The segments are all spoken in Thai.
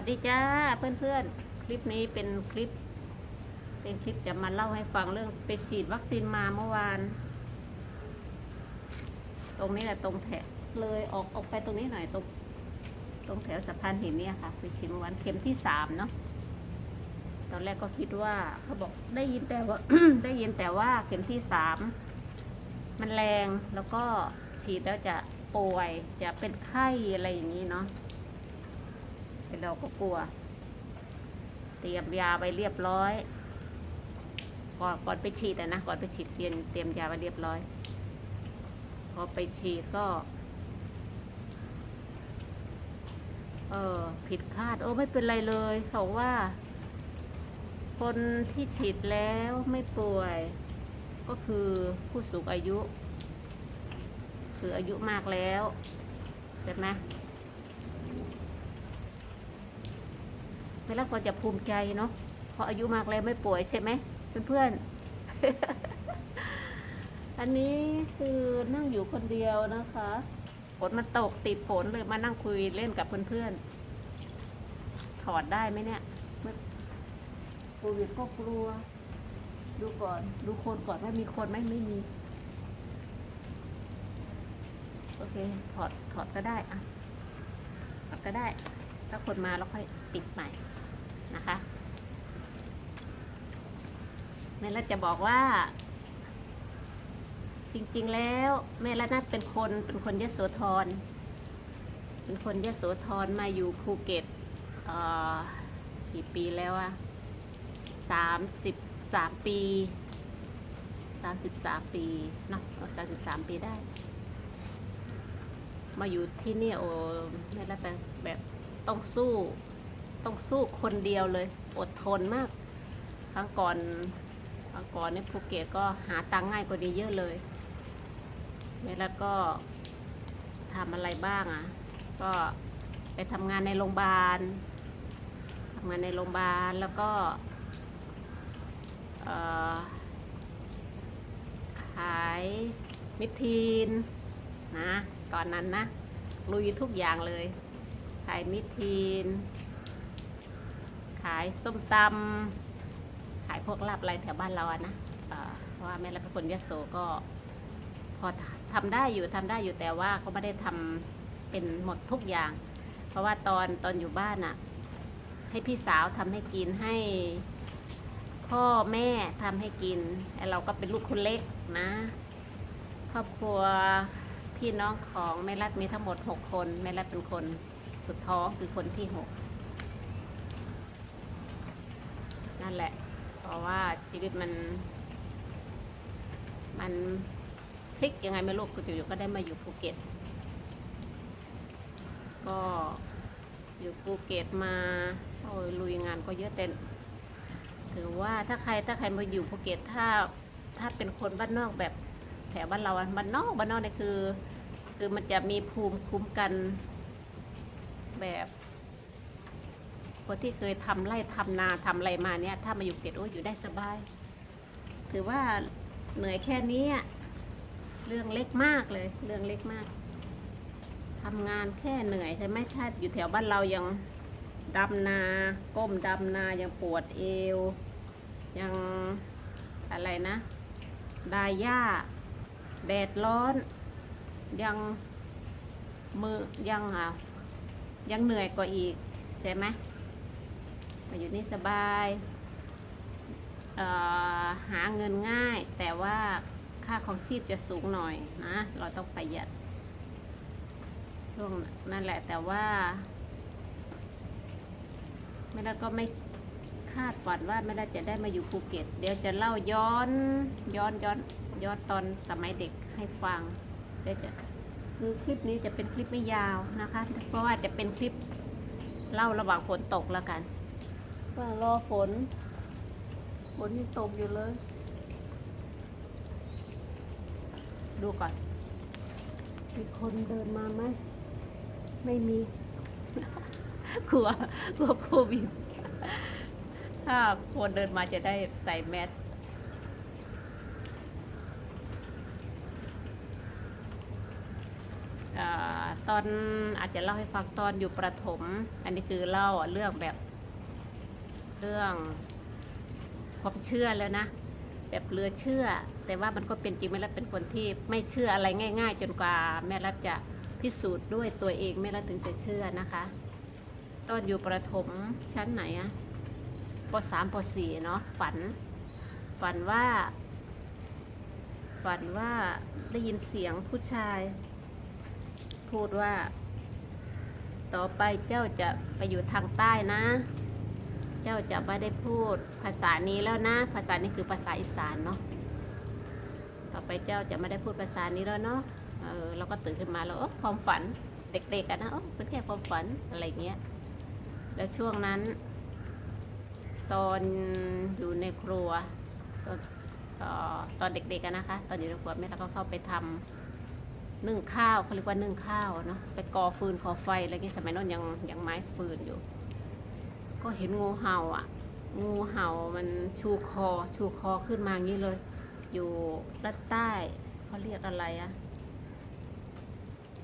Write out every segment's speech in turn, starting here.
วัสดีจ้าเพื่อนๆ คลิปนี้เป็นคลิป เป็นคลิปจะมาเล่าให้ฟังเรื่องไปฉีดวัคซีนมาเมื่อวาน ตรงนี้แหละตรงแถวเลยออกออกไปตรงนี้หน่อยตรงตรงแถวสะพานหินเนี่ยค่ะไปฉีดเมื่อวานเข็มที่สามเนาะตอนแรกก็คิดว่าเขาบอกได้ยินแต่ว่าได้ยินแต่ว่าเข็มที่สามมันแรงแล้วก็ฉีดแล้วจะป่วยจะเป็นไข้อะไรอย่างนี้เนาะ เราก็กลัว เตรียมยาไปเรียบร้อย ก่อนก่อนไปฉีดนะ ก่อนไปฉีดเตรียมเตรียมยาไปเรียบร้อย พอไปฉีดก็ เออผิดคาด โอ้ไม่เป็นไรเลยเขาว่า คนที่ฉีดแล้วไม่ป่วย ก็คือผู้สูงอายุ คืออายุมากแล้วใช่ไหม ไม่รักก็จะภูมิใจเนาะเพราะอายุมากแล้วไม่ป่วยใช่ไหมเพื่อนๆ อันนี้คือนั่งอยู่คนเดียวนะคะฝนมันตกติดฝนเลยมานั่งคุยเล่นกับเพื่อนๆ ถอดได้ไหมเนี่ยไม่โควิดก็กลัว ดูก่อน ดูคนก่อนว่ามีคนไหมไม่มี โอเค ถอด ถอดก็ได้อะถอดก็ได้ ถ้าคนมาแล้วค่อยปิดใหม่นะคะแม่รัฐจะบอกว่า จริงๆแล้วแม่รัฐนัทเป็นคนเป็นคนยโสธรเป็นคนยโสธรมาอยู่ภูเก็ตอ่อกี่ปีแล้วอะสามสิบสามปีสามสิบสามปีเนาะสามสิบสามปีได้ มาอยู่ที่นี่โอ้แม่รัฐแบบ ต้องสู้ ต้องสู้คนเดียวเลย อดทนมากครั้งก่อนครั้งก่อนในภูเก็ตก็หาตังค์ง่ายกว่านี้เยอะเลยแล้วก็ทำอะไรบ้างอะ ก็ไปทำงานในโรงพยาบาลทำงานในโรงพยาบาลแล้วก็ขายมิทีนนะ ตอนนั้นนะลุยทุกอย่างเลย ขายมิทีน ขายส้มตำขายพวกลาบอะไรแถวบ้านเราอะนะเพราะว่าแม่รักคนยโสก็พอทำได้อยู่ทำได้อยู่แต่ว่าเขาไม่ได้ทำเป็นหมดทุกอย่าง เพราะว่าตอนตอนอยู่บ้านอะให้พี่สาวทำให้กินให้พ่อแม่ทำให้กินแต่เราก็เป็นลูกคนเล็กนะ ครอบครัวพี่น้องของแม่รัฐมีทั้งหมดหกคนแม่รัฐเป็นคน สุดท้องคือคนที่หกนั่นแหละ เพราะว่าชีวิตมัน มันพลิกยังไงไม่รู้กูอยู่ๆก็ได้มาอยู่ภูเก็ต ก็อยู่ภูเก็ตมาโอ้ยลุยงานก็เยอะแต่ถือว่าถ้าใครถ้าใครมาอยู่ภูเก็ตถ้าถ้าเป็นคนบ้านนอกแบบแถวบ้านเราอะบ้านนอกบ้านนอกเนี่ยคือ คือมันจะมีภูมิคุ้มกัน แบบคนที่เคยทำไร่ทำนาทำอะไรมาเนี่ย ถ้ามาอยู่เกตโอ้อยู่ได้สบาย ถือว่าเหนื่อยแค่นี้เรื่องเล็กมากเลย เรื่องเล็กมากทำงานแค่เหนื่อยใช่ไหมถ้าอยู่แถวบ้านเรายังดำนา ก้มดำนา ยังปวดเอว ยังอะไรนะ ดายหญ้า แดดร้อน ยังมือยังอะ ยังเหนื่อยกว่าอีกใช่ไหมมาอยู่นี่สบายหาเงินง่าย แต่ว่าค่าของชีพจะสูงหน่อยนะ เราต้องประหยัดช่วงนั่นแหละแต่ว่าไม่ได้ก็ไม่คาดฝันว่าไม่ได้จะได้มาอยู่ภูเก็ต เดี๋ยวจะเล่าย้อนย้อนย้อนย้อนตอนสมัยเด็กให้ฟังเดี๋ยวจะ คือคลิปนี้จะเป็นคลิปไม่ยาวนะคะ เพราะว่าจะเป็นคลิปเล่าระหว่างฝนตกแล้วกันก็รอฝน ฝนยังตกอยู่เลย ดูก่อน มีคนเดินมาไหม ไม่มี กลัว กลัวโควิด ถ้าคนเดินมาจะได้ใส่แมสอ่า ตอนอาจจะเล่าให้ฟังตอนอยู่ประถม อันนี้คือเล่าเรื่องแบบ เรื่องความเชื่อแล้วนะ แบบเหลือเชื่อ แต่ว่ามันก็เป็นจริงแม่รัฐเป็นคนที่ไม่เชื่ออะไรง่าย ๆ จนกว่าแม่รัฐจะพิสูจน์ด้วยตัวเองแม่รัฐถึงจะเชื่อนะคะ ตอนอยู่ประถมชั้นไหนอะปสามปสี่เนาะฝัน ฝันว่า ฝันว่าได้ยินเสียงผู้ชาย พูดว่า ต่อไปเจ้าจะไปอยู่ทางใต้นะ เจ้าจะไม่ได้พูดภาษานี้แล้วนะ ภาษานี้คือภาษาอีสานเนาะต่อไปเจ้าจะไม่ได้พูดภาษานี้แล้วเนาะเออเราก็ตื่นขึ้นมาแล้วเออความฝันเด็กๆกันนะเออเป็นแค่ความฝันอะไรเงี้ยแล้วช่วงนั้น ตอนอยู่ในครัวตอนเอ่อตอนเด็กๆกันนะคะ ตอนอยู่ในครัวแม่เราก็เข้าไปทำ นึ่งข้าวเขาเรียกว่านึ่งข้าวเนาะไปก่อฟืนก่อไฟอะไรเงี้ยสมัยนั้นยังยังไม้ฟืนอยู่ ก็เห็นงูเห่าอะ งูเห่ามันชูคอชูคอขึ้นมาอย่างนี้เลย อยู่ด้านใต้เขาเรียกอะไรอะ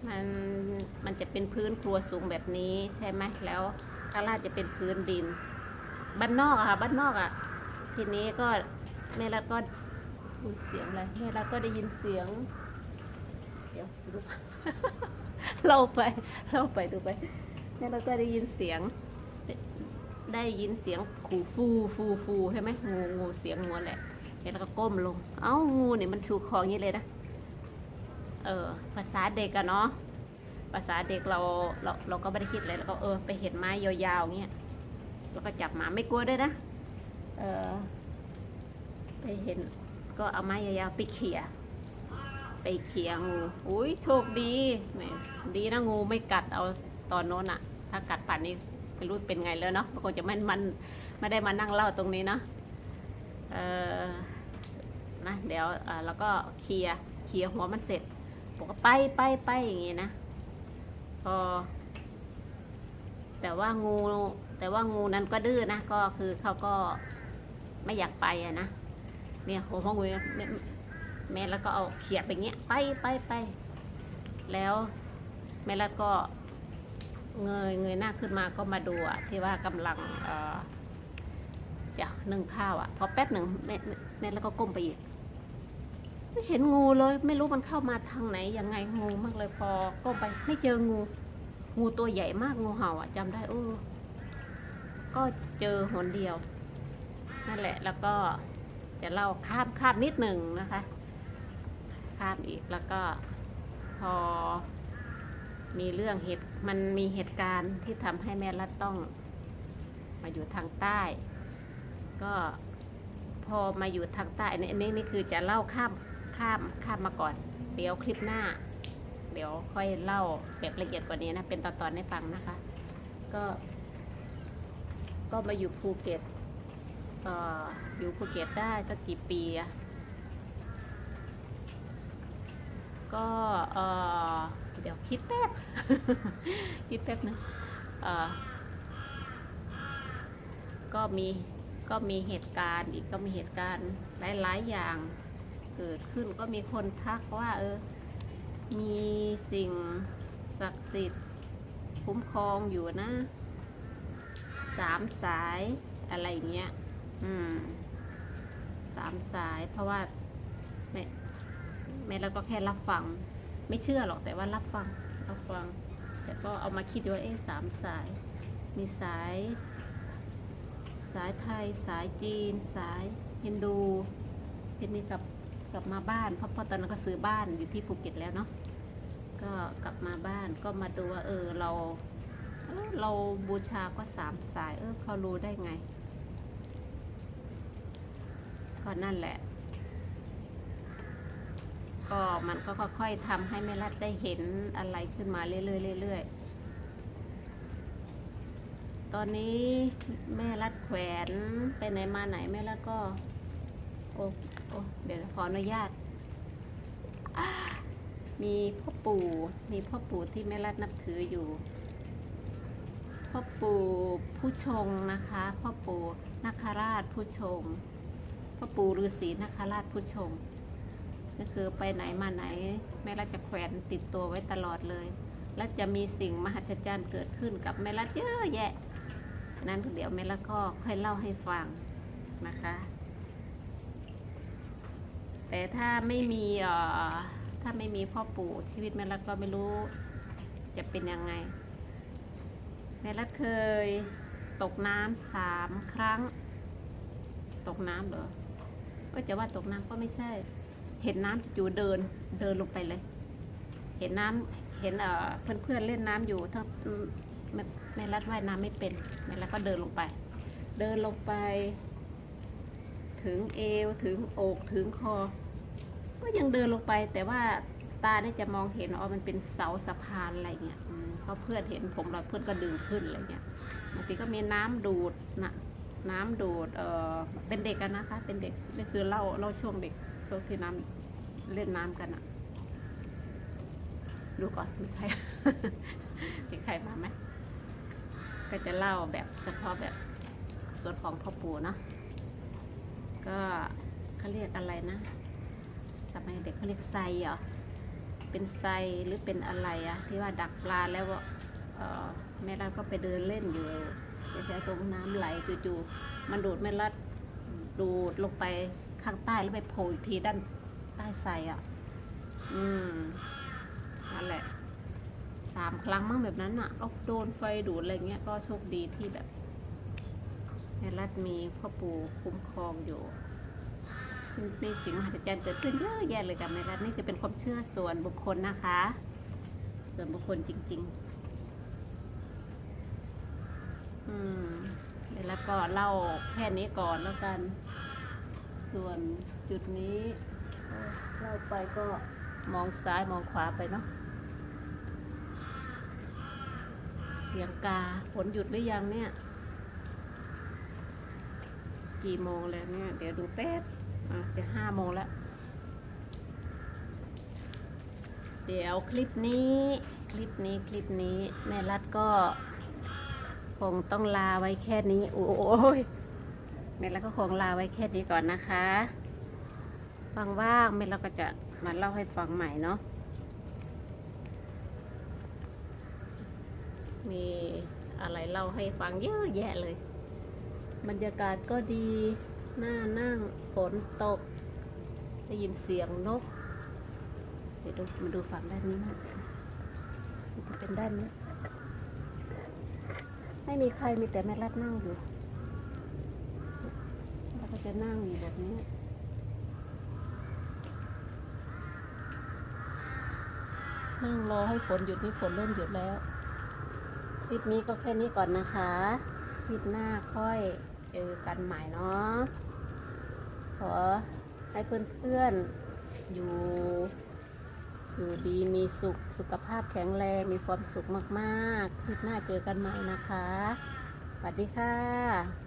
มันมันจะเป็นพื้นครัวสูงแบบนี้ใช่ไหมแล้วข้างล่างจะเป็นพื้นดินบ้านนอกอะค่ะบ้านนอกอะทีนี้ก็แม่รัฐก็อุ๊ยเสียงอะไรแม่รัฐก็ได้ยินเสียง เดี๋ยวดูเล่าไปเล่าไปดูไปแม่เรัฐก็ได้ยินเสียง ได้ยินเสียงขู่ฟูฟูฟูใช่ไหมงูงูเสียงงูแหละแล้วก็ก้มลง เอ้างูเนี่ยมันชูคออย่างนี้เลยนะ เออ ภาษาเด็กอะเนาะ ภาษาเด็กเราเราเราก็ไม่ได้คิดอะไรแล้วก็เออไปเห็นไม้ยาวๆอย่างเงี้ย แล้วก็จับหมาไม่กลัวด้วยนะ เออไปเห็นก็เอาไม้ยาวๆไปเขี่ย ไปเขี่ยงูอุ้ยโชคดีแหมดีนะงูไม่กัดเอาตอนโน้นอะถ้ากัดป่านนี้ไม่รู้เป็นไงแล้วเนาะมันคงจะไม่มันไม่ได้มานั่งเล่าตรงนี้เนาะเออนะเดี๋ยวอ่อแล้วก็เคลียเคลียหัวมันเสร็จบอกว่าไปไปไปอย่างงี้นะพอแต่ว่างูแต่ว่างูนั้นก็ดื้อนะก็คือเขาก็ไม่อยากไปอะนะเนี่ยโหัวของู แม่แล้วก็เอาเขียบอย่างเงี้ยไปไปไปแล้วแม่แล้วก็เงยเงยหน้าขึ้นมาก็มาดูอะที่ว่ากำลังเอ่อจะนึ่งข้าวอะพอแป๊บหนึ่งแม่แม่แล้วก็ก้มไปอีกไม่เห็นงูเลย ไม่รู้มันเข้ามาทางไหนยังไงงูมากเลยพอก้มไปไม่เจองู งูตัวใหญ่มากงูเห่าอะจำได้เออก็เจอหนเดียวนั่นแหละแล้วก็จะเล่าข้ามข้ามนิดหนึ่งนะคะ ข้ามอีกแล้วก็พอมีเรื่องเหตุมันมีเหตุการณ์ที่ทำให้แม่รัดต้องมาอยู่ทางใต้ ก็พอมาอยู่ทางใต้นนี้อันนี้นี่คือจะเล่าข้ามข้ามข้ามมาก่อน เดี๋ยวคลิปหน้า เดี๋ยวค่อยเล่าแบบละเอียดกว่านี้นะ เป็นตอนๆให้ฟังนะคะ ก็ ก็มาอยู่ภูเก็ตออยู่ภูเก็ตได้สักกี่ปีอะ ก็เออเดี๋ยวคิดแป๊บ คิดแป๊บนะเออก็มีก็มีเหตุการณ์อีกก็มีเหตุการณ์หลาย ๆ อย่างเกิดขึ้นก็มีคนทักว่าเออ มีสิ่งศักดิ์สิทธิ์คุ้มครองอยู่นะ สามสายอะไรเงี้ย อืม สามสายเพราะว่า แม่เราก็แค่รับฟัง ไม่เชื่อหรอกแต่ว่ารับฟังรับฟัง แต่ก็เอามาคิดดูว่าเอ๊ะสามสาย มีสาย สายไทย สายจีน สายฮินดูทีนี้กลับกลับมาบ้านเพราะพราะตอนนั้นก็ซื้อบ้านอยู่ที่ภูเก็ตแล้วเนาะก็กลับมาบ้านก็มาดูว่าเออเราเราบูชาก็สามสาย เออเขารู้ได้ไง ก็นั่นแหละ ก็มันก็ค่อยๆทำให้แม่รัดได้เห็นอะไรขึ้นมาเรื่อยๆเรื่อยๆ ตอนนี้แม่รัดแขวนไปไหนมาไหนแม่รัดก็โอ้โอ้เดี๋ยวขออนุญาต มีพ่อปู่มีพ่อปู่ที่แม่รัดนับถืออยู่พ่อปู่ผู้ชงนะคะพ่อปู่นาคราชผู้ชงพ่อปู่ฤาษีนาคราชผู้ชง ก็คือไปไหนมาไหน แม่รัดจะแขวนติดตัวไว้ตลอดเลย และจะมีสิ่งมหัศจรรย์เกิดขึ้นกับแม่รัดเยอะแยะ นั้นเดี๋ยวแม่รัดก็ค่อยเล่าให้ฟังนะคะ แต่ถ้าไม่มีอ่อถ้าไม่มีพ่อปู่ชีวิตแม่รัดก็ไม่รู้จะเป็นยังไง แม่รัดเคยตกน้ำสามครั้ง ตกน้ำเหรอ ก็จะว่าตกน้ำก็ไม่ใช่ เห็นน้ำอยู่เดินเดินลงไปเลย เห็นน้ำเห็นเอ่อเพื่อนเล่นน้ำอยู่ทั้งอืมแม่แม่รัดว่ายน้ำไม่เป็นแม่รัดก็เดินลงไป เดินลงไป ถึงเอวถึงอกถึงคอ ก็ยังเดินลงไป แต่ว่าตาเนี่ยจะมองเห็นอ๋อมันเป็นเสาสะพานอะไรเงี้ยเพราะเพื่อนเห็นผมเราเพื่อนก็ดึงขึ้นอะไรเงี้ยบางทีก็มีน้ำดูดนะน้ำดูดเออเป็นเด็กกันนะคะ เป็นเด็กนี่คือเล่าเล่าช่วงเด็ก วงที่น้ำเล่นน้ำกันอะดูก่อนมีใคร มีใครมาไหม ก็จะเล่าแบบเฉพาะแบบส่วนของพ่อปู่เนาะก็เขาเรียกอะไรนะสมัยเด็กเขาเรียกไซเหรอ เป็นไซหรือเป็นอะไรอะที่ว่าดักปลาแล้วว่าเอ่อแม่รัดก็ไปเดินเล่นอยู่แถวตรงน้ำไหลจู่ๆมันดูดแม่รัดดูดลงไป ข้างใต้แล้วไปโผล่อีกทีด้านใต้ไซอะอืมนั่นแหละสามครั้งมั้งแบบนั้นอะเอาโดนไฟดูดอะไรเงี้ยก็โชคดีที่แบบแม่รัดมีพ่อปู่คุ้มครองอยู่มีสิ่งมหัศจรรย์เกิดขึ้นเยอะแยะเลยกับแม่รัฐนี่จะเป็นความเชื่อส่วนบุคคลนะคะ ส่วนบุคคลจริง ๆ อืมแล้วก็เล่าแค่นี้ก่อนแล้วกัน ส่วนจุดนี้เล่าไปก็มองซ้ายมองขวาไปเนาะเสียงกาฝนหยุดหรือยังเนี่ย กี่โมงแล้วเนี่ย เดี๋ยวดูแป๊บอะจะห้าโมงแล้ว เดี๋ยวคลิปนี้คลิปนี้คลิปนี้ แม่รัดก็คงต้องลาไว้แค่นี้ โอ้ย แม่รัดก็คงลาไว้แค่นี้ก่อนนะคะว่างๆแม่รัดก็จะมาเล่าให้ฟังใหม่เนาะมีอะไรเล่าให้ฟังเยอะแยะเลย บรรยากาศก็ดีหน้านั่งฝนตก ได้ยินเสียงนก เดี๋ยวดูมาดูฝั่งด้านนี้นะจะเป็นด้านนี้ ไม่มีใครมีแต่แม่รัดนั่งอยู่ จะนั่งอยู่แบบนี้นั่งรอให้ฝนหยุดนี่ฝนเริ่มหยุดแล้ว คลิปนี้ก็แค่นี้ก่อนนะคะ คลิปหน้าค่อยเจอกันใหม่เนาะ ขอให้เพื่อนๆอยู่ อยู่ดีมีสุข สุขภาพแข็งแรง มีความสุขมากๆ คลิปหน้าเจอกันใหม่นะคะ สวัสดีค่ะ